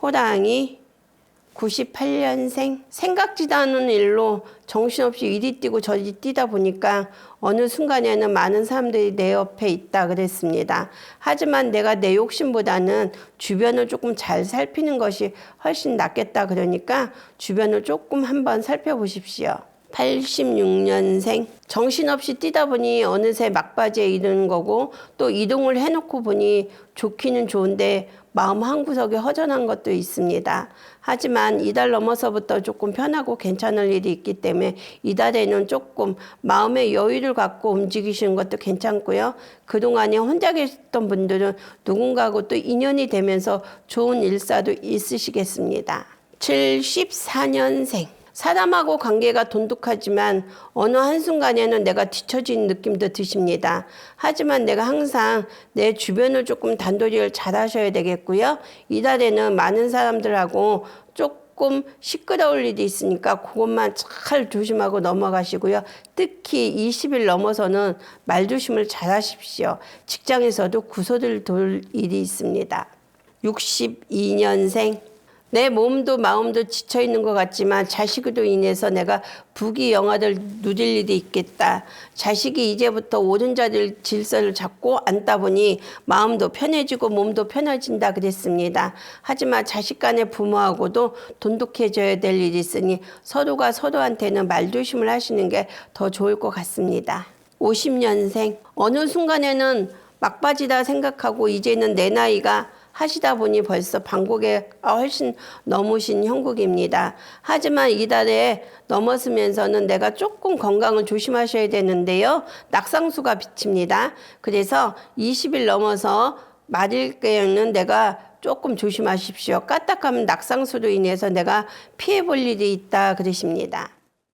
호랑이 98년생 생각지도 않은 일로 정신없이 이리 뛰고 저리 뛰다 보니까 어느 순간에는 많은 사람들이 내 옆에 있다 그랬습니다. 하지만 내가 내 욕심보다는 주변을 조금 잘 살피는 것이 훨씬 낫겠다 그러니까 주변을 조금 한번 살펴보십시오. 86년생 정신없이 뛰다 보니 어느새 막바지에 이르는 거고 또 이동을 해놓고 보니 좋기는 좋은데 마음 한 구석에 허전한 것도 있습니다. 하지만 이달 넘어서부터 조금 편하고 괜찮을 일이 있기 때문에 이달에는 조금 마음의 여유를 갖고 움직이시는 것도 괜찮고요. 그동안에 혼자 계셨던 분들은 누군가하고 또 인연이 되면서 좋은 일사도 있으시겠습니다. 74년생 사람하고 관계가 돈독하지만 어느 한순간에는 내가 뒤처진 느낌도 드십니다. 하지만 내가 항상 내 주변을 조금 단도리를 잘 하셔야 되겠고요. 이달에는 많은 사람들하고 조금 시끄러울 일이 있으니까 그것만 잘 조심하고 넘어가시고요. 특히 20일 넘어서는 말조심을 잘 하십시오. 직장에서도 구소들 돌 일이 있습니다. 62년생 내 몸도 마음도 지쳐 있는 것 같지만 자식으로 인해서 내가 부귀 영화를 누릴 일이 있겠다. 자식이 이제부터 옳은 자리를 질서를 잡고 앉다 보니 마음도 편해지고 몸도 편해진다 그랬습니다. 하지만 자식 간의 부모하고도 돈독해져야 될 일이 있으니 서로가 서로한테는 말조심을 하시는 게 더 좋을 것 같습니다. 50년생 어느 순간에는 막바지다 생각하고 이제는 내 나이가 하시다 보니 벌써 방곡에 훨씬 넘으신 형국입니다. 하지만 이달에 넘었으면서는 내가 조금 건강을 조심하셔야 되는데요. 낙상수가 비칩니다. 그래서 20일 넘어서 맞을 때에는 내가 조금 조심하십시오. 까딱하면 낙상수로 인해서 내가 피해 볼 일이 있다 그러십니다.